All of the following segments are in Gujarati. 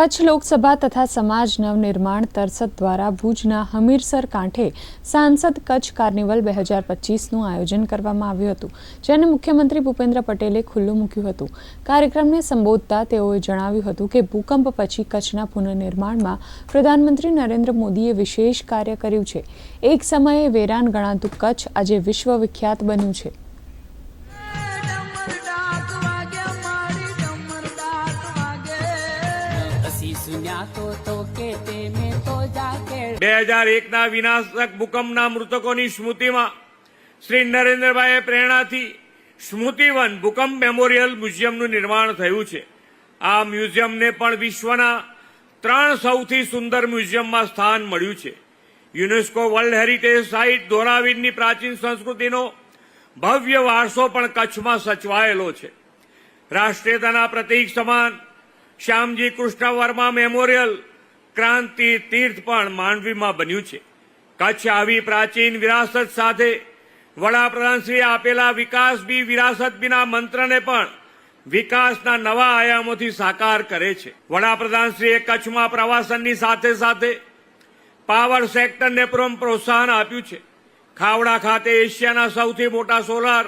કચ્છ લોકસભા તથા સમાજ નવનિર્માણ તરસદ દ્વારા ભુજના હમીરસર કાંઠે સાંસદ કચ્છ કાર્નિવલ બે હજાર પચીસનું આયોજન કરવામાં આવ્યું હતું, જેને મુખ્યમંત્રી ભૂપેન્દ્ર પટેલે ખુલ્લું મૂક્યું હતું. કાર્યક્રમને સંબોધતા તેઓએ જણાવ્યું હતું કે ભૂકંપ પછી કચ્છના પુનઃનિર્માણમાં પ્રધાનમંત્રી નરેન્દ્ર મોદીએ વિશેષ કાર્ય કર્યું છે. એક સમયે વેરાન ગણાતું કચ્છ આજે વિશ્વવિખ્યાત બન્યું છે. બે હજાર એકના વિનાશક ભૂકંપના મૃતકોની સ્મૃતિમાં શ્રી નરેન્દ્રભાઈએ પ્રેરણાથી સ્મૃતિવન ભૂકંપ મેમોરિયલ મ્યુઝિયમનું નિર્માણ થયું છે. આ મ્યુઝિયમને પણ વિશ્વના ત્રણ સૌથી સુંદર મ્યુઝિયમમાં સ્થાન મળ્યું છે. યુનેસ્કો વર્લ્ડ હેરિટેજ સાઇટ ધોરાવીરની પ્રાચીન સંસ્કૃતિનો ભવ્ય વારસો પણ કચ્છમાં સચવાયેલો છે. રાષ્ટ્રીયતાના પ્રતીક સમાન શ્યામજી કૃષ્ણ વર્મા મેમોરિયલ ક્રાંતિ તીર્થ પણ માંડવીમાં બન્યું છે. કચ્છ આવી પ્રાચીન વિરાસત સાથે વડાપ્રધાનશ્રીએ આપેલા વિકાસ બી વિરાસત બીના મંત્રને પણ વિકાસના નવા આયામોથી સાકાર કરે છે. વડાપ્રધાનશ્રીએ કચ્છમાં પ્રવાસનની સાથે સાથે પાવર સેક્ટરને પણ પ્રોત્સાહન આપ્યું છે. ખાવડા ખાતે એશિયાના સૌથી મોટા સોલાર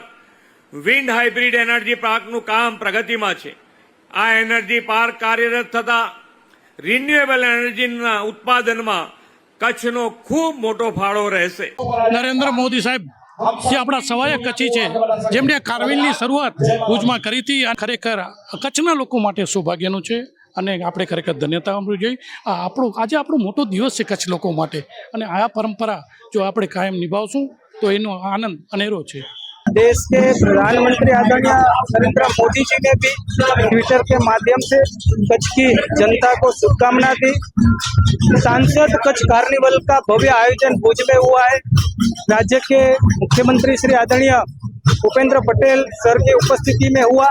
વિન્ડ હાઇબ્રિડ એનર્જી પાર્કનું કામ પ્રગતિમાં છે. આ એનર્જી પાર્ક કાર્યરત થતા રિન્યુએબલ એનર્જીના ઉત્પાદનમાં કચ્છનો ખૂબ મોટો ફાળો રહેશે. નરેન્દ્ર મોદી સાહેબ, જે આપણા સવાય કચ્છી છે, જેમણે કારવિલની શરૂઆત ભુજમાં કરી હતી ખરેખર કચ્છના લોકો માટે સૌભાગ્યનું છે અને આપણે ખરેખર ધન્યતા અમરું જોઈએ. આ આપણો, આજે આપણો મોટો દિવસ છે કચ્છ લોકો માટે. અને આ પરંપરા જો આપણે કાયમ નિભાવશું, તો એનો આનંદ અનેરો છે. देश के प्रधानमंत्री आदरणीय नरेंद्र मोदी जी ने भी ट्विटर के माध्यम से कच्छ की जनता को शुभकामना दी। सांसद कच्छ कार्निवल का भव्य आयोजन भुज में हुआ है। राज्य के मुख्यमंत्री श्री आदरणीय भूपेंद्र पटेल सर की उपस्थिति में हुआ।